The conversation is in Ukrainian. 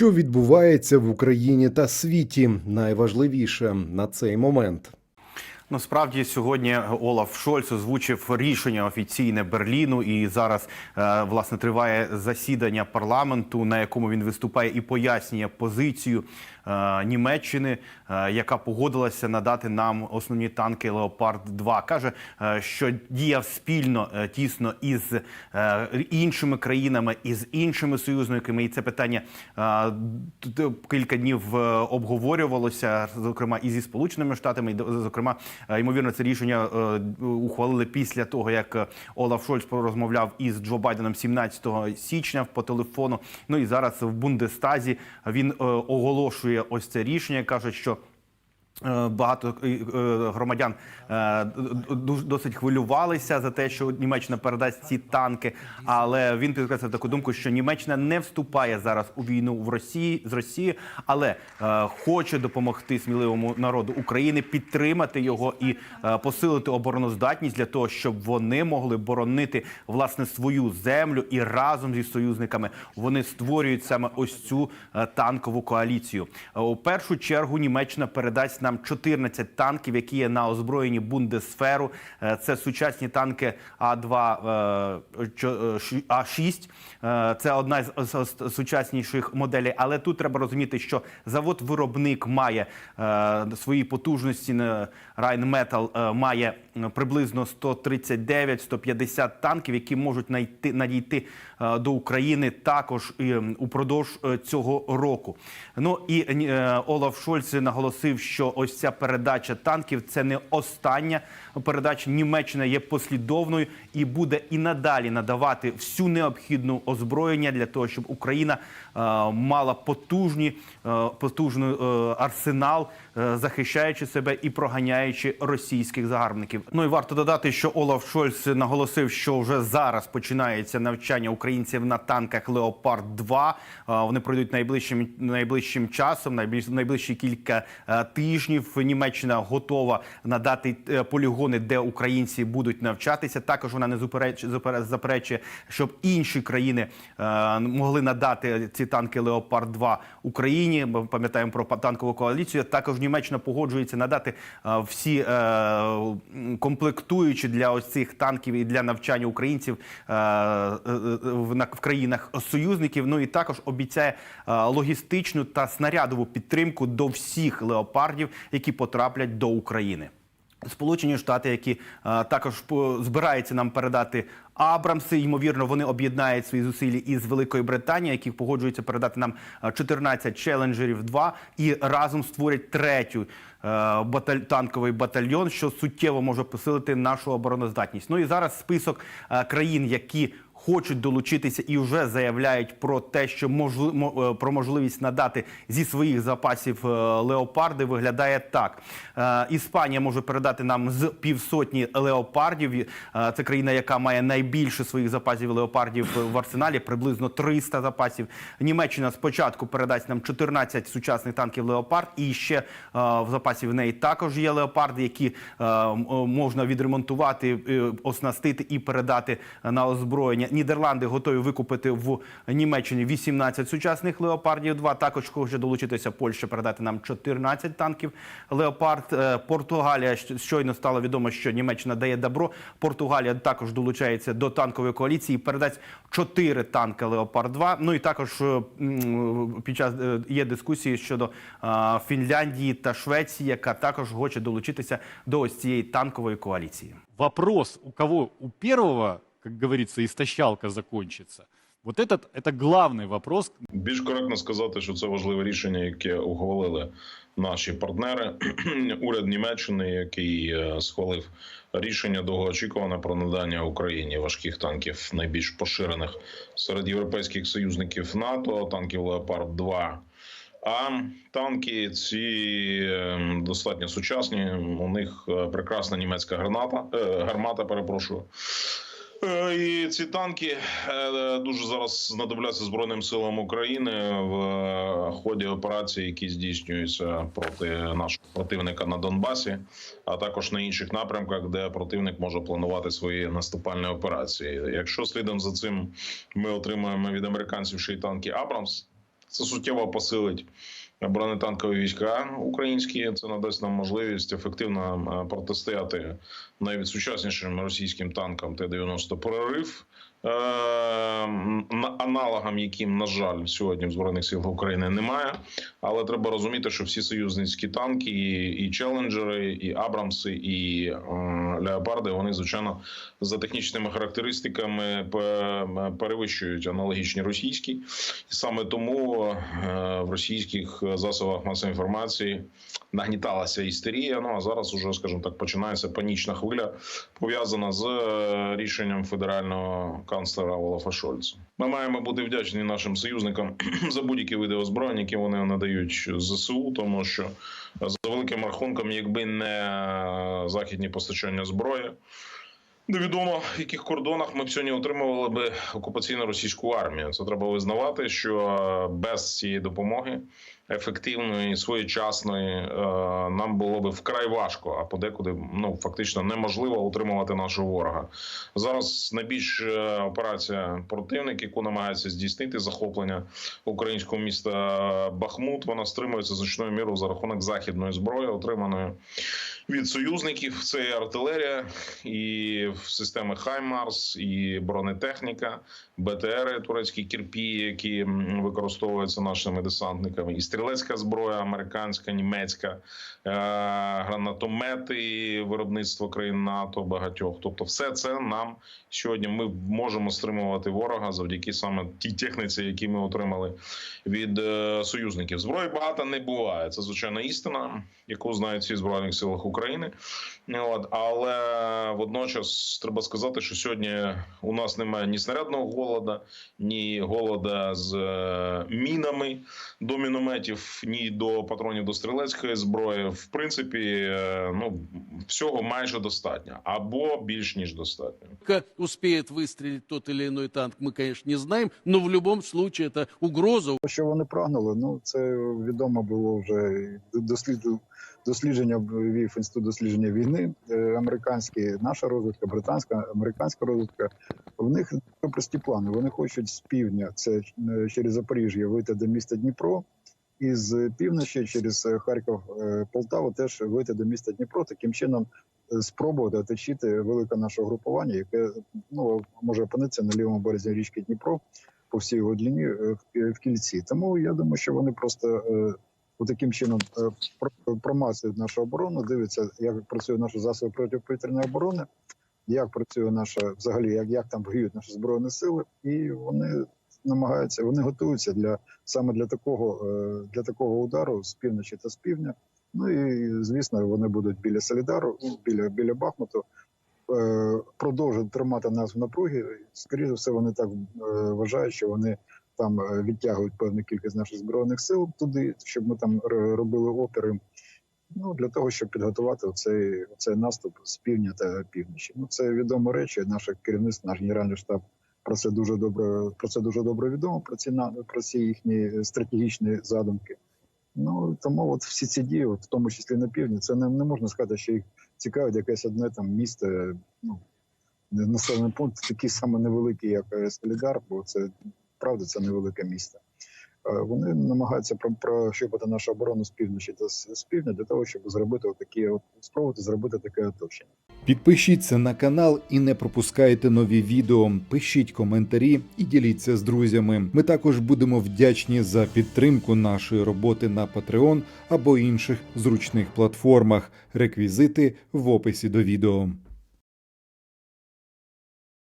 Що відбувається в Україні та світі? Найважливіше на цей момент. Насправді сьогодні Олаф Шольц озвучив рішення офіційне Берліну, і зараз е, власне триває засідання парламенту, на якому він виступає і пояснює позицію Німеччини, е, яка погодилася надати нам основні танки Леопард 2 каже, е, що діяв спільно е, тісно із е, іншими країнами із іншими союзниками, і це питання е, кілька днів е, обговорювалося, зокрема і зі сполученими штатами, і зокрема, е, ймовірно, це рішення е, ухвалили після того, як е, Олаф Шольц порозмовляв із Джо Байденом 17 січня по телефону. Ну і зараз в Бундестазі він е, ось це рішення. кажуть, що. Е, Багато е, е, громадян досить хвилювалися за те, що Німеччина передасть ці танки. Але він підкреслив таку думку, що Німеччина не вступає зараз у війну в Росії з Росією, але хоче допомогти сміливому народу України, підтримати його і посилити обороноздатність для того, щоб вони могли боронити власне свою землю і разом зі союзниками вони створюють саме ось цю танкову коаліцію. У першу чергу Німеччина передасть нам 14 танків, які є на озброєнні Бундесферу. Е, Це сучасні танки А2 е, чо- е, ші- А6. Е, Це одна з сучасніших моделей. Але тут треба розуміти, що завод-виробник має е, свої потужності. е, е, має е, приблизно 139-150 танків, які можуть найти надійти е, до України також е, упродовж е, цього року. Ну і е, Олаф Шольц наголосив, що ось ця передача танків це не остання передача. Німеччина є послідовною і буде і надалі надавати всю необхідну озброєння для того, щоб Україна е, мала потужні е, потужний е, арсенал, е, захищаючи себе і проганяючи російських загарбників. Ну і варто додати, що Олаф Шольц наголосив, що вже зараз починається навчання українців на танках Леопард 2 Е, Вони пройдуть найближчим найближчим часом, найближ, найближчі кілька е, тижнів. Німеччина готова надати е, полігони, де українці будуть навчатися. Також вона не заперечує, щоб інші країни е, могли надати ці танки Леопард 2 Україні. Ми пам'ятаємо про танкову коаліцію. Також Німеччина погоджується надати всі комплектуючі для ось цих танків і для навчання українців е, е, в, на- в країнах союзників. Ну і також обіцяє е, логістичну та снарядову підтримку до всіх леопардів, які потраплять до України. Сполучені Штати, які е, також збираються нам передати Абрамси. Ймовірно, вони об'єднають свої зусилля із Великої Британії, які погоджуються передати нам е, 14 челенджерів 2 і разом створять третю. Е, Баталь... танковий батальйон, що суттєво може посилити нашу обороноздатність. Ну і зараз список е, країн, які хочуть долучитися і вже заявляють про те, що можли... е, про можливість надати зі своїх запасів леопарди, виглядає так: Іспанія може передати нам з півсотні леопардів. Це країна, яка має найбільше своїх запасів леопардів в арсеналі, приблизно 300 запасів. Німеччина спочатку передасть нам 14 сучасних танків леопард, і ще в запасі в неї також є леопарди, які е, можна відремонтувати, е, оснастити і передати на озброєння. Нідерланди готові викупити в Німеччині 18 сучасних леопардів. 2 також хоче долучитися Польща, передати нам 14 танків леопард. Е, Португалія щойно стало відомо, що Німеччина дає добро. Португалія також долучається до танкової коаліції. Передасть 4 танки Леопард 2 Ну і також е, під час е, є дискусії щодо е, Фінляндії та Швеції, яка також хоче долучитися до ось цієї танкової коаліції. вопрос, у кого у первого, как говорится, истощалка закончится, вот этот, это главный вопрос, Більш коректно сказати, що це важливе рішення, яке ухвалили наші партнери. Уряд Німеччини, який е, схвалив рішення довгоочікуване про надання Україні важких танків, найбільш поширених серед європейських союзників НАТО, танків Леопард 2 а танки ці е, достатньо сучасні. У них е, прекрасна німецька граната, е, гармата, перепрошую. Е, І ці танки дуже зараз знадобляться Збройним силам України в ході операцій, які здійснюються проти нашого противника на Донбасі, а також на інших напрямках, де противник може планувати свої наступальні операції. Якщо слідом за цим ми отримаємо від американців ще й танки Абрамс. Це суттєво посилить бронетанкові війська українські. Це надасть нам можливість ефективно е, протистояти навіть сучаснішим російським танкам Т-90 прорив. Е, на- Аналогам, яким, на жаль, сьогодні в збройних силах України немає. Але треба розуміти, що всі союзницькі танки, і, і челенджери, і Абрамси, і е, Леопарди, вони звичайно за технічними характеристиками перевищують аналогічні російські, і саме тому е, в російських засобах масової інформації нагніталася істерія. Ну а зараз уже, скажімо так, починається панічна хвиля, пов'язана з е, рішенням федерального канцлера Олафа Шольца. Ми маємо бути вдячні нашим союзникам за будь-які види озброєння, які вони надають ЗСУ, тому що за великим рахунком, якби не західні постачання зброї. Невідомо в яких кордонах ми б сьогодні отримували би окупаційну російську армію. Це треба визнавати, що без цієї допомоги ефективної, своєчасної е, нам було би вкрай важко, а подекуди ну фактично неможливо утримувати нашого ворога. Зараз найбільш е, операція противник, яку намагається здійснити захоплення українського міста Бахмут. Вона стримується значною мірою за рахунок західної зброї, отриманої від союзників. Це і артилерія, і системи Хаймарс, і бронетехніка, БТРи, турецькі кірпі, які використовуються нашими десантниками, і стрілецька зброя, американська, німецька, е- гранатомети, виробництво країн НАТО багатьох. Тобто, все це нам сьогодні ми можемо стримувати ворога завдяки саме тій техніці, які ми отримали від е, союзників. Зброї багато не буває. Це звичайна істина, яку знають всі збройних силах України. От але водночас треба сказати, що сьогодні у нас немає ні снарядного голода, ні голода з е, мінами до мінометів, ні до патронів до стрілецької зброї. В принципі, е, ну всього майже достатньо або більш ніж достатньо. Как успеет выстрелить тот или иной танк, мы, конечно, не знаем, но в любом случае это угроза, Що вони прагнули? Ну це відомо було вже і досліду дослідження вів інститут дослідження війни е, американські, наша розвідка, британська, американська розвідка. В них прості плани. Вони хочуть з півдня, це е, через Запоріжжя, вийти до міста Дніпро, і з півночі через е, Харків, е, Полтаву теж вийти до міста Дніпро. Таким чином спробувати оточити велике наше групування, яке ну може опинитися на лівому березі річки Дніпро по всій його длині в, кільці. Тому я думаю, що вони просто таким чином е, про- промацують нашу оборону, дивляться, як працює наші засоби протиповітряної оборони, як працює наша взагалі, як, як там воюють наші збройні сили, і вони намагаються, вони готуються для саме для такого е, для такого удару з півночі та з півдня. Ну і звісно, вони будуть біля Солідару, біля біля Бахмуту. е, Продовжують тримати нас в напругі. Скоріше все, вони так вважають, що вони там е, відтягують певну кількість наших збройних сил туди, щоб ми там робили опіри. Ну для того, щоб підготувати оцей, оцей наступ з півдня та півночі. Ну це відома речі. Наше керівництво, наш генеральний штаб про це дуже добре. Про це дуже добре відомо. Про ці про ці їхні стратегічні задумки. Ну тому от всі ці дії, от, в тому числі на півдні, це не, не можна сказати, що їх цікавить якесь одне там місто, ну населений пункт, такий саме невеликий, як е, Солідар, бо це правда, це невелике місто. Е, Вони намагаються про- прощупати нашу оборону з півночі та з півдня для того, щоб зробити такі спробувати зробити таке оточення. Підпишіться на канал і не пропускайте нові відео. Пишіть коментарі і діліться з друзями. Ми також будемо вдячні за підтримку нашої роботи на Patreon або інших зручних платформах. Реквізити в описі до відео.